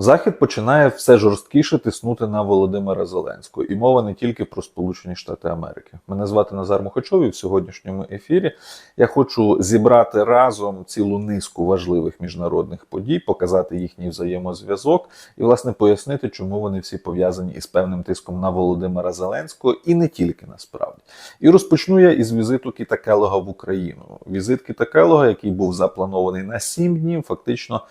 Захід починає все жорсткіше тиснути на Володимира Зеленського, і мова не тільки про Сполучені Штати Америки. Мене звати Назар Мухачов, і в сьогоднішньому ефірі я хочу зібрати разом цілу низку важливих міжнародних подій, показати їхній взаємозв'язок і, власне, пояснити, чому вони всі пов'язані із певним тиском на Володимира Зеленського, і не тільки насправді. І розпочну я із візиту Кіта Келога в Україну. Візит Кіта Келога, який був запланований на сім днів, фактично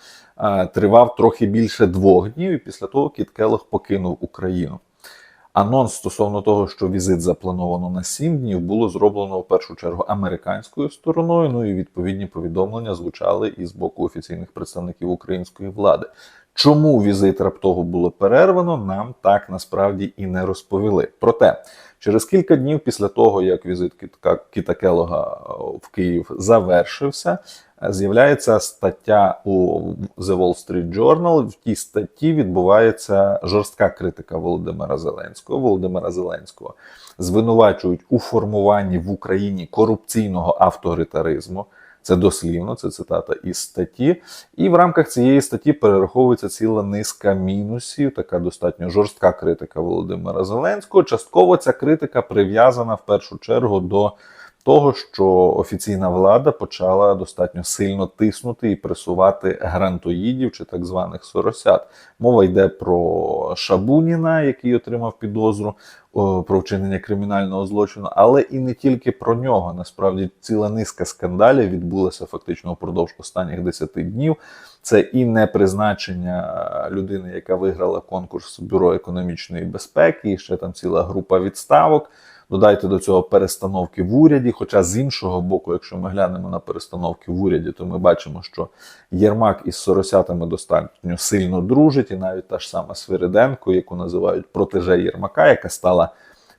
тривав трохи більше двох днів, і після того Кіт Келлог покинув Україну. Анонс стосовно того, що візит заплановано на сім днів, було зроблено в першу чергу американською стороною. Ну і відповідні повідомлення звучали і з боку офіційних представників української влади. Чому візит раптово було перервано, нам так насправді і не розповіли. Проте через кілька днів після того, як візит Кітка Кіта Келога в Київ завершився, з'являється стаття у The Wall Street Journal. В тій статті відбувається жорстка критика Володимира Зеленського. Володимира Зеленського звинувачують у формуванні в Україні корупційного авторитаризму. Це дослівно, це цитата із статті. І в рамках цієї статті перераховується ціла низка мінусів, така достатньо жорстка критика Володимира Зеленського. Частково ця критика прив'язана в першу чергу до того, що офіційна влада почала достатньо сильно тиснути і пресувати грантоїдів чи так званих соросят. Мова йде про Шабуніна, який отримав підозру про вчинення кримінального злочину, але і не тільки про нього. Насправді ціла низка скандалів відбулася фактично впродовж останніх 10 днів. Це і не призначення людини, яка виграла конкурс бюро економічної безпеки, і ще там ціла група відставок. Додайте до цього перестановки в уряді. Хоча з іншого боку, якщо ми глянемо на перестановки в уряді, то ми бачимо, що Єрмак із Соросятами достатньо сильно дружить, і навіть та ж сама Свириденко, яку називають протеже Єрмака, яка стала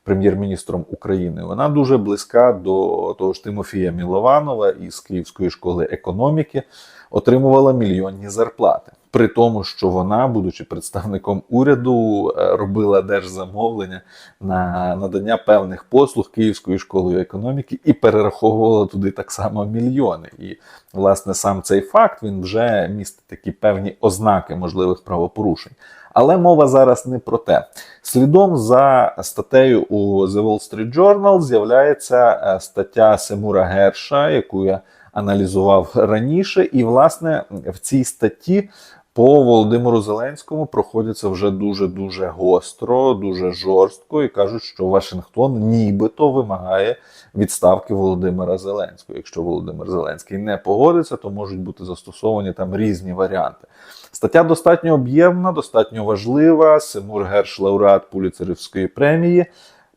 прем'єр-міністром України, вона дуже близька до того ж Тимофія Мілованова із Київської школи економіки, отримувала мільйонні зарплати. При тому, що вона, будучи представником уряду, робила держзамовлення на надання певних послуг Київською школою економіки і перераховувала туди так само мільйони. І власне сам цей факт він вже містить такі певні ознаки можливих правопорушень. Але мова зараз не про те. Слідом за статтею у The Wall Street Journal з'являється стаття Семура Герша, яку я аналізував раніше, і власне в цій статті. По Володимиру Зеленському проходяться вже дуже дуже гостро, дуже жорстко і кажуть, що Вашингтон нібито вимагає відставки Володимира Зеленського. Якщо Володимир Зеленський не погодиться, то можуть бути застосовані там різні варіанти. Стаття достатньо об'ємна, достатньо важлива. Симур Герш, лауреат Пуліцерівської премії.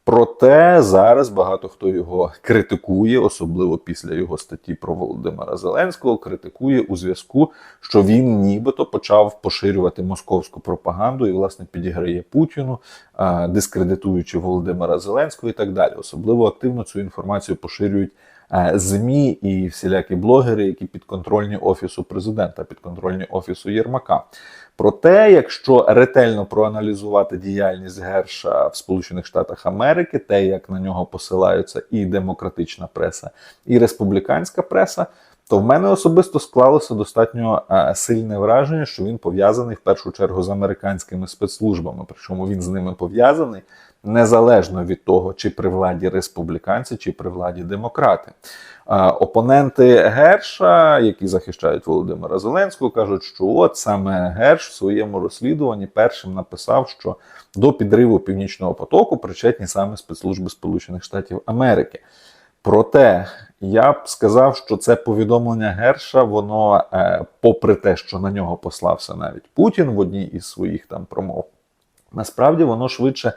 Проте зараз багато хто його критикує, особливо після його статті про Володимира Зеленського, критикує у зв'язку, що він нібито почав поширювати московську пропаганду і, власне, підіграє Путіну, дискредитуючи Володимира Зеленського і так далі. Особливо активно цю інформацію поширюють. ЗМІ і всілякі блогери, які підконтрольні офісу президента, підконтрольні офісу Єрмака. Проте, якщо ретельно проаналізувати діяльність Герша в Сполучених Штатах Америки, те, як на нього посилаються і демократична преса, і республіканська преса, то в мене особисто склалося достатньо сильне враження, що він пов'язаний в першу чергу з американськими спецслужбами. Причому він з ними пов'язаний незалежно від того, чи при владі республіканці, чи при владі демократи. Опоненти Герша, які захищають Володимира Зеленського, кажуть, що от саме Герш в своєму розслідуванні першим написав, що до підриву північного потоку причетні саме спецслужби Сполучених Штатів Америки. Проте я б сказав, що це повідомлення Герша, воно, попри те, що на нього послався навіть Путін в одній із своїх там промов, насправді воно швидше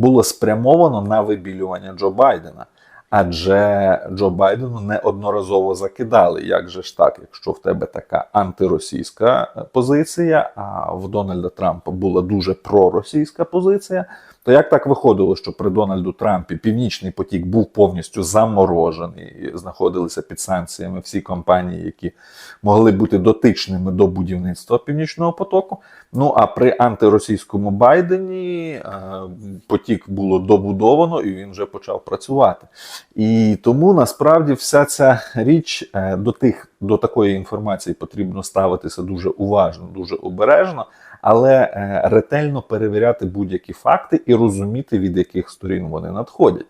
було спрямовано на вибілювання Джо Байдена. Адже Джо Байдену неодноразово закидали, як же ж так, якщо в тебе така антиросійська позиція, а в Дональда Трампа була дуже проросійська позиція, то як так виходило, що при Дональду Трампі Північний потік був повністю заморожений, і знаходилися під санкціями всі компанії, які могли бути дотичними до будівництва Північного потоку. Ну а при антиросійському Байдені е, потік було добудовано і він вже почав працювати. І тому насправді вся ця річ е, до тих до такої інформації потрібно ставитися дуже уважно, дуже обережно. але е, ретельно перевіряти будь-які факти і розуміти, від яких сторін вони надходять.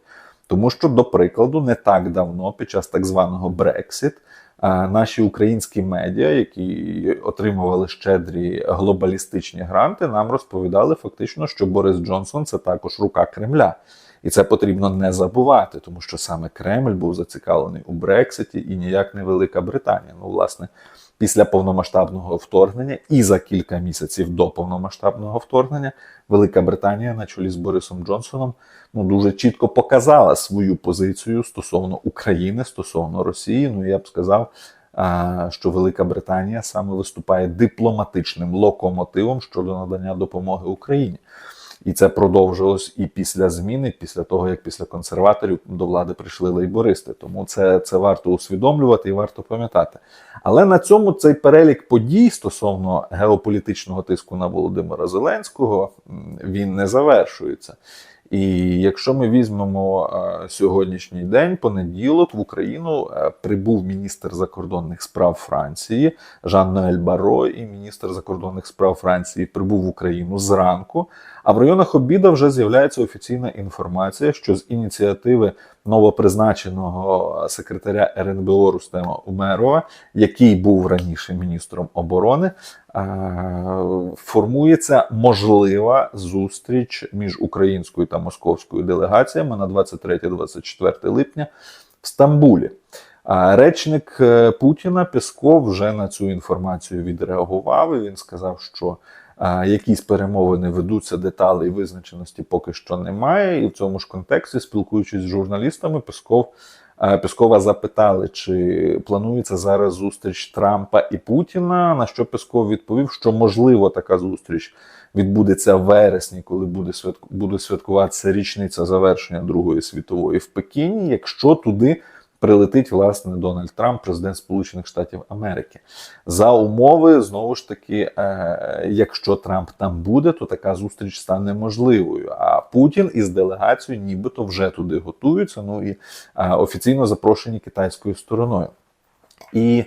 Тому що, до прикладу, не так давно, під час так званого Брексит, наші українські медіа, які отримували щедрі глобалістичні гранти, нам розповідали фактично, що Борис Джонсон це також рука Кремля. І це потрібно не забувати, тому що саме Кремль був зацікавлений у Брекситі і ніяк не Велика Британія. Ну, власне, після повномасштабного вторгнення і за кілька місяців до повномасштабного вторгнення Велика Британія на чолі з Борисом Джонсоном ну дуже чітко показала свою позицію стосовно України, стосовно Росії. Ну я б сказав, що Велика Британія саме виступає дипломатичним локомотивом щодо надання допомоги Україні. І це продовжилось і після зміни, після того як після консерваторів до влади прийшли лейбористи. Тому це це варто усвідомлювати і варто пам'ятати. Але на цьому цей перелік подій стосовно геополітичного тиску на Володимира Зеленського він не завершується. І якщо ми візьмемо е, сьогоднішній день, понеділок в Україну е, прибув міністр закордонних справ Франції Жан Ноель Баро, і міністр закордонних справ Франції прибув в Україну зранку. А в районах обіда вже з'являється офіційна інформація, що з ініціативи новопризначеного секретаря РНБО Рустема Умерова, який був раніше міністром оборони, формується можлива зустріч між українською та московською делегаціями на 23-24 липня в Стамбулі. Речник е, Путіна Песков вже на цю інформацію відреагував. і Він сказав, що якісь перемовини ведуться, деталей визначеності поки що немає. І в цьому ж контексті, спілкуючись з журналістами, Песков. Пескова запитали, чи планується зараз зустріч Трампа і Путіна. На що Песков відповів, що можливо така зустріч відбудеться в вересні, коли буде святку буде святкуватися річниця завершення Другої світової в Пекіні, якщо туди прилетить власне Дональд Трамп, президент Сполучених Штатів Америки. За умови знову ж таки, е, якщо Трамп там буде, то така зустріч стане можливою. А Путін із делегацією, нібито вже туди готуються. Ну і е, офіційно запрошені китайською стороною. І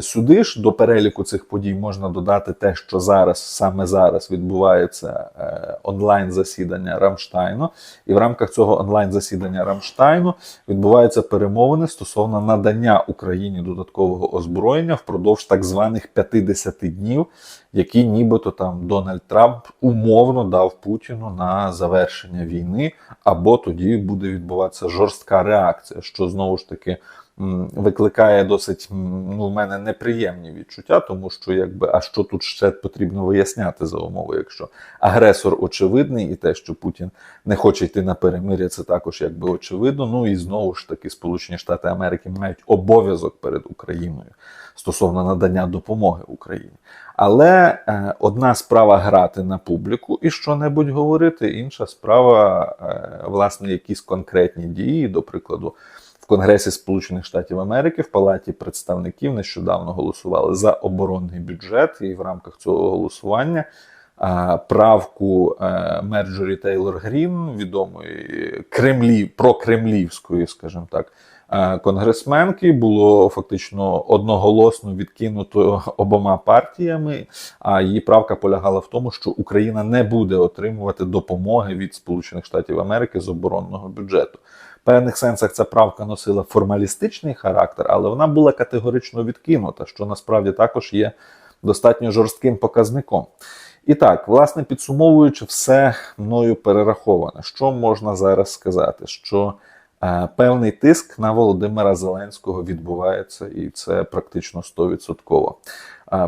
сюди ж до переліку цих подій можна додати те, що зараз саме зараз відбувається е, онлайн засідання Рамштайну, і в рамках цього онлайн засідання Рамштайну відбуваються перемовини стосовно надання Україні додаткового озброєння впродовж так званих 50 днів, які нібито там Дональд Трамп умовно дав Путіну на завершення війни, або тоді буде відбуватися жорстка реакція, що знову ж таки викликає досить ну, в мене неприємні відчуття, тому що якби а що тут ще потрібно виясняти за умови, якщо агресор очевидний, і те, що Путін не хоче йти на перемир'я, це також якби очевидно. Ну і знову ж таки, Сполучені Штати Америки мають обов'язок перед Україною стосовно надання допомоги Україні. Але е, одна справа грати на публіку і що-небудь говорити, інша справа, е, власне, якісь конкретні дії, до прикладу. Конгресі Сполучених Штатів Америки в Палаті представників нещодавно голосували за оборонний бюджет, і в рамках цього голосування правку е, Мерджорі Тейлор Грін, відомої Кремлі прокремлівської, скажімо так. Е, конгресменки було фактично одноголосно відкинуто обома партіями. А її правка полягала в тому, що Україна не буде отримувати допомоги від Сполучених Штатів Америки з оборонного бюджету певних сенсах ця правка носила формалістичний характер, але вона була категорично відкинута, що насправді також є достатньо жорстким показником. І так, власне, підсумовуючи все мною перераховане, що можна зараз сказати? Що е, певний тиск на Володимира Зеленського відбувається, і це практично 100%.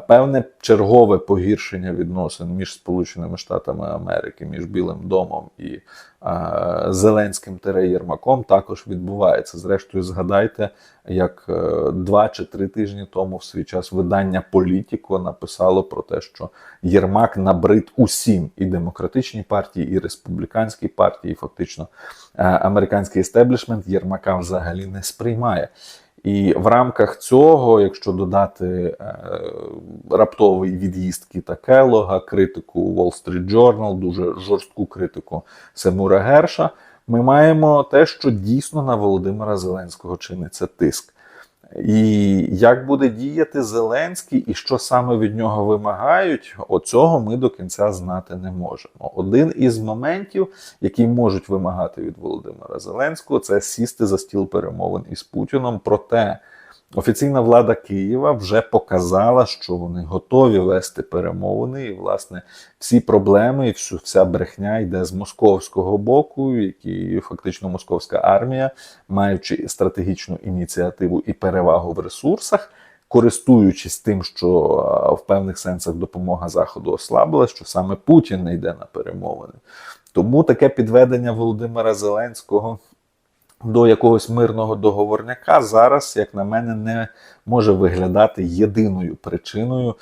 Певне чергове погіршення відносин між Сполученими Штатами Америки, між Білим домом і Зеленським Тере також відбувається. Зрештою, згадайте, як е, два чи три тижні тому в свій час видання Політіко написало про те, що Єрмак набрид усім і демократичній партії, і республіканській партії, і фактично е, американський естеблішмент Єрмака взагалі не сприймає. І в рамках цього, якщо додати е, раптовий від'їзд Кіта Келога, критику Wall Street Journal, дуже жорстку критику Семура Герша, ми маємо те, що дійсно на Володимира Зеленського чиниться тиск. І як буде діяти Зеленський, і що саме від нього вимагають, оцього ми до кінця знати не можемо. Один із моментів, який можуть вимагати від Володимира Зеленського, це сісти за стіл перемовин із Путіном. Проте офіційна влада Києва вже показала, що вони готові вести перемовини, і власне всі проблеми, і всю вся брехня йде з московського боку, які фактично московська армія, маючи стратегічну ініціативу і перевагу в ресурсах. Користуючись тим, що в певних сенсах допомога Заходу ослабила, що саме Путін не йде на перемовини. Тому таке підведення Володимира Зеленського до якогось мирного договорняка зараз, як на мене, не може виглядати єдиною причиною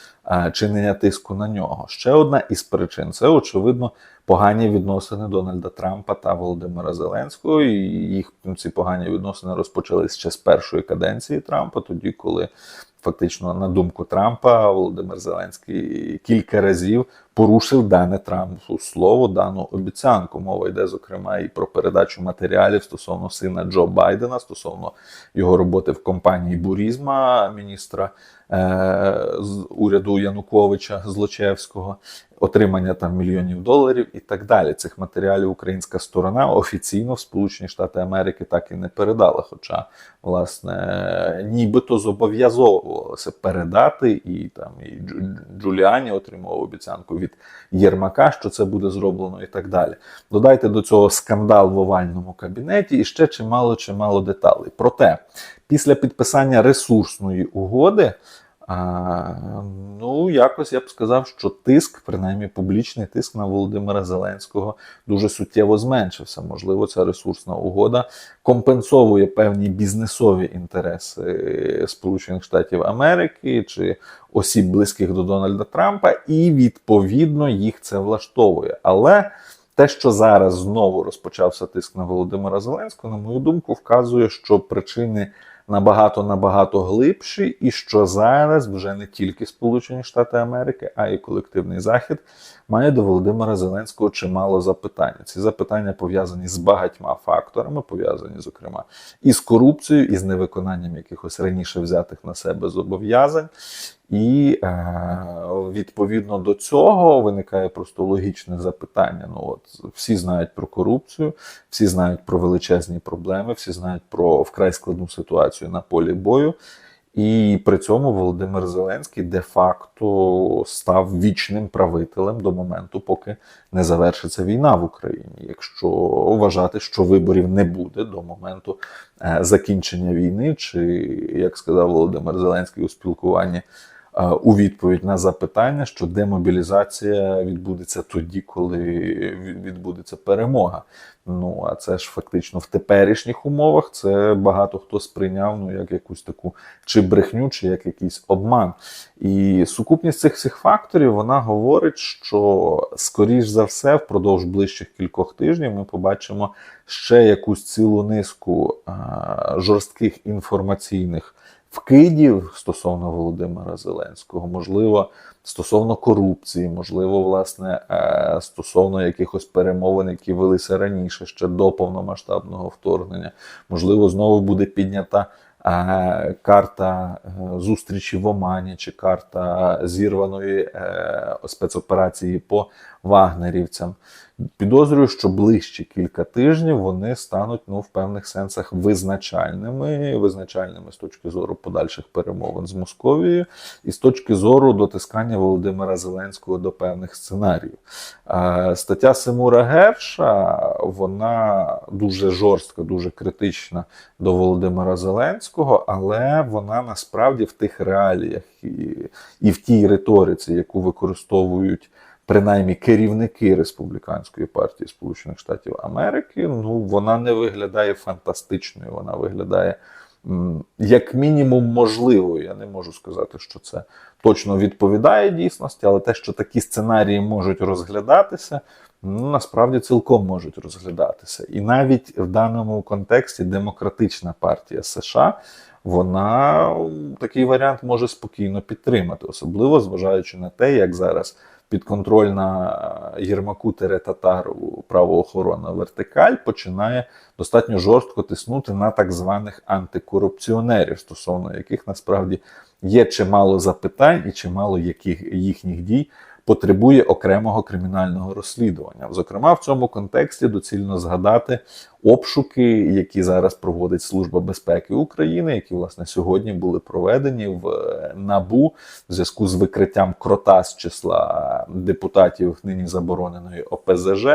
чинення тиску на нього. Ще одна із причин це очевидно погані відносини Дональда Трампа та Володимира Зеленського. І їх ці погані відносини розпочалися ще з першої каденції Трампа, тоді коли. Фактично, на думку Трампа, Володимир Зеленський кілька разів порушив дане Трампу слово, дану обіцянку. Мова йде, зокрема, і про передачу матеріалів стосовно сина Джо Байдена, стосовно його роботи в компанії Бурізма, міністра е, з уряду Януковича Злочевського, отримання там мільйонів доларів і так далі. Цих матеріалів українська сторона офіційно в Сполучені Штати Америки так і не передала. Хоча, власне, нібито зобов'язовувалося передати, і там і Джуліані отримував обіцянку від Єрмака, що це буде зроблено, і так далі. Dодайте до цього скандал в овальному кабінеті і ще чимало чимало деталей. Проте, після підписання ресурсної угоди. А, ну, якось я б сказав, що тиск, принаймні публічний тиск на Володимира Зеленського, дуже суттєво зменшився. Можливо, ця ресурсна угода компенсовує певні бізнесові інтереси Сполучених Штатів Америки чи осіб близьких до Дональда Трампа, і відповідно їх це влаштовує. Але те, що зараз знову розпочався тиск на Володимира Зеленського, на мою думку, вказує, що причини набагато набагато глибші, і що зараз вже не тільки Сполучені Штати Америки, а й колективний захід має до Володимира Зеленського чимало запитань. Ці запитання пов'язані з багатьма факторами, пов'язані, зокрема, і з корупцією, і з невиконанням якихось раніше взятих на себе зобов'язань. І е, відповідно до цього виникає просто логічне запитання. Ну от всі знають про корупцію, всі знають про величезні проблеми, всі знають про вкрай складну ситуацію на полі бою. І при цьому Володимир Зеленський де-факто став вічним правителем до моменту, поки не завершиться війна в Україні. Якщо вважати, що виборів не буде до моменту е, закінчення війни, чи як сказав Володимир Зеленський у спілкуванні у відповідь на запитання, що демобілізація відбудеться тоді, коли відбудеться перемога. Ну а це ж фактично в теперішніх умовах це багато хто сприйняв ну як якусь таку чи брехню, чи як якийсь обман. І сукупність цих всіх факторів вона говорить, що скоріш за все, впродовж ближчих кількох тижнів ми побачимо ще якусь цілу низку а, жорстких інформаційних вкидів стосовно Володимира Зеленського, можливо, стосовно корупції, можливо, власне, е, стосовно якихось перемовин, які велися раніше ще до повномасштабного вторгнення, можливо, знову буде піднята. Е, карта е, зустрічі в Омані чи карта зірваної спецоперації по вагнерівцям. Підозрюю, що ближчі кілька тижнів вони стануть ну, в певних сенсах визначальними, визначальними з точки зору подальших перемовин з Московією і з точки зору дотискання Володимира Зеленського до певних сценаріїв. Стаття Симура Герша вона дуже жорстка, дуже критична до Володимира Зеленського, але вона насправді в тих реаліях і, і в тій риториці, яку використовують принаймні керівники республіканської партії Сполучених Штатів Америки, ну вона не виглядає фантастичною, вона виглядає. Як мінімум, можливою. Я не можу сказати, що це точно відповідає дійсності, але те, що такі сценарії можуть розглядатися, ну насправді цілком можуть розглядатися. І навіть в даному контексті демократична партія США вона такий варіант може спокійно підтримати, особливо зважаючи на те, як зараз підконтрольна Єрмаку Татарову правоохоронна вертикаль починає достатньо жорстко тиснути на так званих антикорупціонерів, стосовно яких насправді є чимало запитань і чимало яких їхніх дій потребує окремого кримінального розслідування. Зокрема, в цьому контексті доцільно згадати обшуки, які зараз проводить Служба безпеки України, які власне сьогодні були проведені в е, набу в зв'язку з викриттям крота з числа депутатів нині забороненої ОПЗЖ.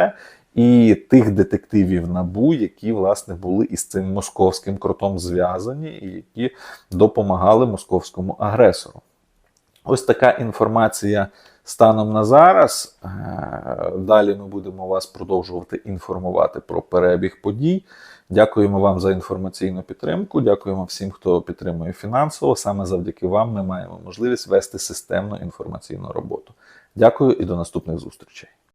І тих детективів набу, які власне були із цим московським кротом зв'язані, і які допомагали московському агресору. Ось така інформація станом на зараз. Е, Далі ми будемо вас продовжувати інформувати про перебіг подій. Дякуємо вам за інформаційну підтримку. Дякуємо всім, хто підтримує фінансово. Саме завдяки вам ми маємо можливість вести системну інформаційну роботу. Дякую і до наступних зустрічей.